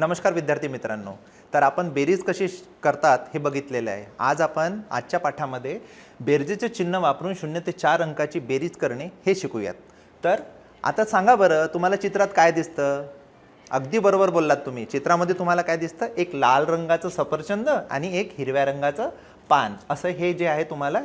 नमस्कार विद्यार्थी मित्रांनो. तर आपण बेरीज कशी श- करतात हे बघितलेलं आहे. आज आपण आजच्या पाठामध्ये बेरजेचे चिन्ह वापरून शून्य ते चार अंकाची बेरीज करणे हे शिकूयात. तर आता सांगा बरं तुम्हाला चित्रात काय दिसतं? अगदी बरोबर बोललात तुम्ही. चित्रामध्ये तुम्हाला काय दिसतं? एक लाल रंगाचं सफरचंद आणि एक हिरव्या रंगाचं पान. असं हे जे आहे तुम्हाला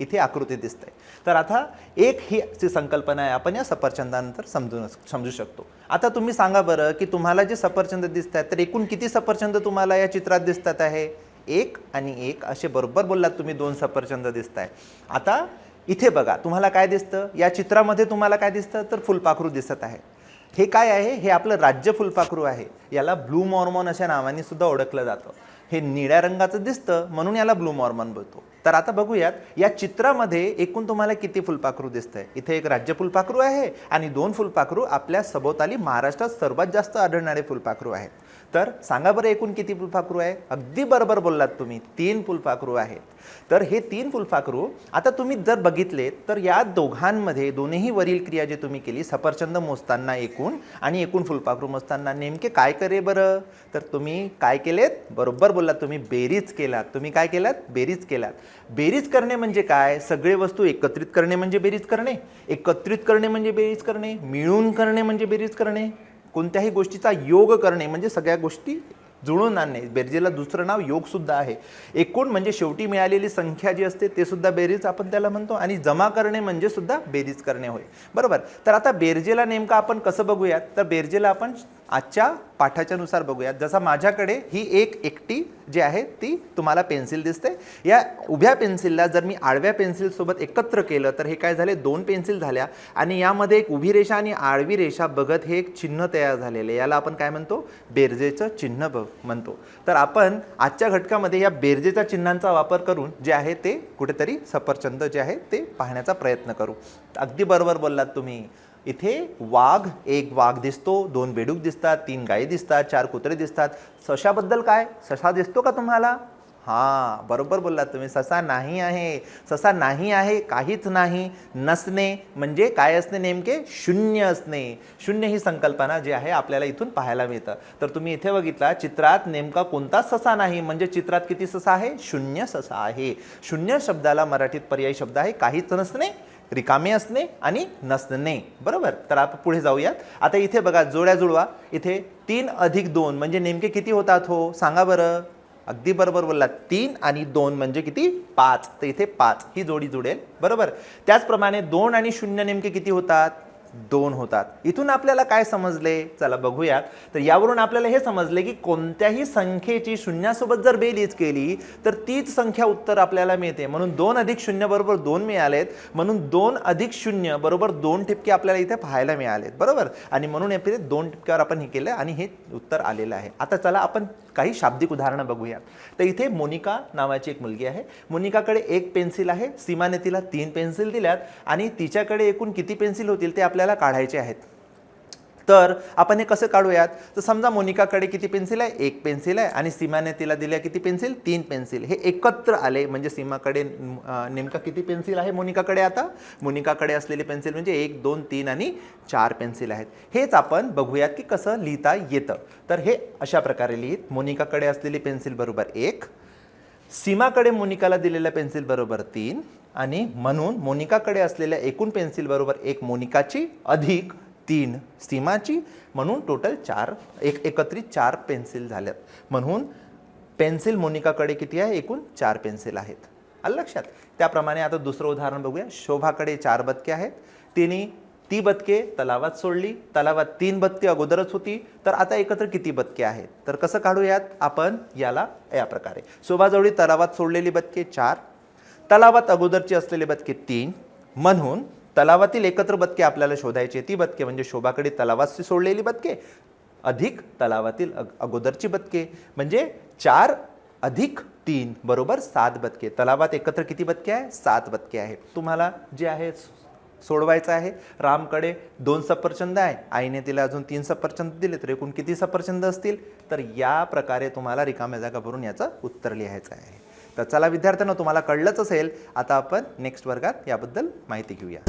इथे आकृती दिसते. तर आता एक ही जी संकल्पना आहे आपण या सफरचंदानंतर समजून समजू शकतो. आता तुम्ही सांगा बरं की तुम्हाला जे सफरचंद दिसत आहेत तर एकूण किती सफरचंद तुम्हाला या चित्रात दिसतात आहे? एक आणि एक असे बरोबर बोललात तुम्ही दोन सफरचंद दिसत आहे आता इथे बघा तुम्हाला काय दिसतं? या चित्रामध्ये तुम्हाला काय दिसतं? तर फुलपाखरू दिसत आहे. हे काय आहे? हे आपलं राज्य फुलपाखरू आहे. याला ब्लू मॉर्मॉन अशा नावाने सुद्धा ओळखलं जातं. हे निळ्या रंगाचं दिसतं म्हणून याला ब्लू मॉर्मॉन बोलतो. तर आता बघूयात या चित्रामध्ये एकूण तुम्हाला किती फुलपाखरू दिसत आहे इथे एक राज्य फुलपाखरू आहे आणि दोन फुलपाखरू आपल्या सभोवताली महाराष्ट्रात सर्वात जास्त आढळणारे फुलपाखरू आहेत. तर सांगा बरं एकूण किती फुलपाखरू आहे? अगदी बरोबर बोललात तुम्ही तीन फुलपाखरू आहेत. तर हे तीन फुलपाखरू आता तुम्ही जर बघितले तर या दोघांमध्ये दोन्ही वरील क्रिया जे तुम्ही केली सफरचंद मोजताना एकूण आणि एकूण फुलपाखरू मोजताना नेमके काय करे बरं? तर तुम्ही काय केलेत? बरोबर बोललात तुम्ही बेरीज केलात. तुम्ही काय केलात? बेरीज केलात. बेरीज करणे म्हणजे काय? सगळे वस्तू एकत्रित करणे म्हणजे बेरीज करणे. एकत्रित करणे म्हणजे बेरीज करणे. मिळून करणे म्हणजे बेरीज करणे. कोणत्याही गोष्टीचा योग करणे म्हणजे सगळ्या गोष्टी जुळून आणणे. बेरजेला दुसरं नाव योगसुद्धा आहे. एकूण म्हणजे शेवटी मिळालेली संख्या जी असते ते सुद्धा बेरीज आपण त्याला म्हणतो आणि जमा करणे म्हणजे सुद्धा बेरीज करणे होय. बरोबर? तर आता बेरजेला नेमकं आपण कसं बघूयात? तर बेरजेला आपण आजच्या पाठाच्यानुसार बघूया. बघूयात जसा माझ्याकडे ही एक एकटी जी आहे ती तुम्हाला पेन्सिल दिसते. या उभ्या पेन्सिलला जर मी आडव्या पेन्सिलसोबत एकत्र केलं तर हे काय झाले? दोन पेन्सिल झाल्या. आणि यामध्ये एक उभी रेषा आणि आडवी रेषा बघत हे एक चिन्ह तयार झालेले याला आपण काय म्हणतो? बेरजेचं चिन्ह बघ म्हणतो. तर आपण आजच्या घटकामध्ये या बेरजेच्या चिन्हांचा वापर करून जे आहे ते कुठेतरी सफरचंद जे आहे ते पाहण्याचा प्रयत्न करू. अगदी बरोबर बोललात तुम्ही. इथे वाघ एक वाघ दिसतो दोन बेडूक दिसतात तीन गायी दिसतात चार कुत्रे दिसतात. सशाबद्दल काय? ससा दिसतो का तुम्हाला? हां बरोबर बोललात तुम्ही. ससा नाही आहे. ससा नाही आहे काहीच नाही. नसणे म्हणजे काय असणे नेमके? शून्य असणे. शून्य ही संकल्पना जी आहे आपल्याला इथून पाहायला मिळतं. तर तुम्ही इथे बघितला चित्रात नेमका कोणताच ससा नाही? म्हणजे चित्रात किती ससा आहे? शून्य ससा आहे. शून्य शब्दाला मराठीत पर्यायी शब्द आहे काहीच नसणे रिकामे असणे आणि नसणे. बरोबर? तर आपण पुढे जाऊयात. आता इथे बघा जोड्या जुळवा. इथे तीन अधिक दोन म्हणजे नेमके किती होतात हो? सांगा बरं. अगदी बरोबर बोलला तीन आणि दोन म्हणजे किती? पाच. तर इथे पाच ही जोडी जुडेल बरोबर? त्याचप्रमाणे दोन आणि शून्य नेमके किती होतात? दोन होतात. इथून आपल्याला काय समजले? चला बघूयात. तर यावरून आपल्याला हे समजले की कोणत्याही संख्येची शून्यासोबत जर बेरीज केली तर तीच संख्या उत्तर आपल्याला मिळते. म्हणून दोन अधिक शून्य बरोबर दोन मिळालेत. म्हणून दोन अधिक शून्य बरोबर दोन टिपके आपल्याला इथे पाहायला मिळालेत. बरोबर? आणि म्हणून इथे दोन टिपक्यावर आपण हे केलं आणि हे उत्तर आलेलं आहे. आता चला आपण काही शाब्दिक उदाहरणं बघूयात. तर इथे मोनिका नावाची एक मुलगी आहे. मोनिकाकडे एक पेन्सिल आहे. सीमाने तिला तीन पेन्सिल दिल्यात आणि तिच्याकडे एकूण किती पेन्सिल होतील ते आपल्याला काढायचे आहेत. तर आपण हे कसं काढूयात? तर समजा मोनिकाकडे किती पेन्सिल आहे? एक पेन्सिल आहे. आणि सीमाने तिला दिल्या किती पेन्सिल? तीन पेन्सिल. हे एकत्र आले म्हणजे सीमाकडे नेमका किती पेन्सिल आहे मोनिकाकडे आता? मोनिकाकडे असलेली पेन्सिल म्हणजे एक दोन तीन आणि चार पेन्सिल आहेत. हेच आपण बघूयात की कसं लिहिता येतं. तर हे अशा प्रकारे लिहित. मोनिकाकडे असलेली पेन्सिल बरोबर एक. सीमाकडे मोनिकाला दिलेल्या पेन्सिल बरोबर तीन. आणि म्हणून मोनिकाकडे असलेल्या एकूण पेन्सिलबरोबर एक मोनिकाची अधिक तीन सीमाची म्हणून टोटल चार एक एकत्रित चार पेन्सिल झाल्यात. म्हणून पेन्सिल मोनिकाकडे किती आहे? एकूण चार पेन्सिल आहेत. आलं लक्षात? त्याप्रमाणे आता दुसरं उदाहरण बघूया. शोभाकडे चार बदके आहेत. तिने ती बदके तलावात सोडली. तलावात तीन बदके अगोदरच होती. तर आता एकत्र किती बदके आहेत? तर कसं काढूयात? आपण याला या प्रकारे. शोभाजवळी तलावात सोडलेली बदके चार तलावात अगोदरची असलेली बदके तीन म्हणून तलावातील एकत्र बदके आपल्याला शोधायची ती बदके म्हणजे शोभाकडे तलावात सोडलेली बदके अधिक तलावातील अग- अगोदरची बदके. म्हणजे चार अधिक तीन बरोबर सात बदके. तलावात एकत्र किती बदके आहे? सात बदके आहे तुम्हाला जे आहे सोडवायचं आहे रामकडे दोन सफरचंद आहे. आईने तिला अजून तीन सफरचंद दिले तर एकूण किती सफरचंद असतील? तर या प्रकारे तुम्हाला रिकाम्या जागा भरून याचं उत्तर लिहायचं आहे. तर चला विद्यार्थ्यांना तुम्हाला कळलंच असेल. आता आपण नेक्स्ट वर्गात याबद्दल माहिती घेऊया.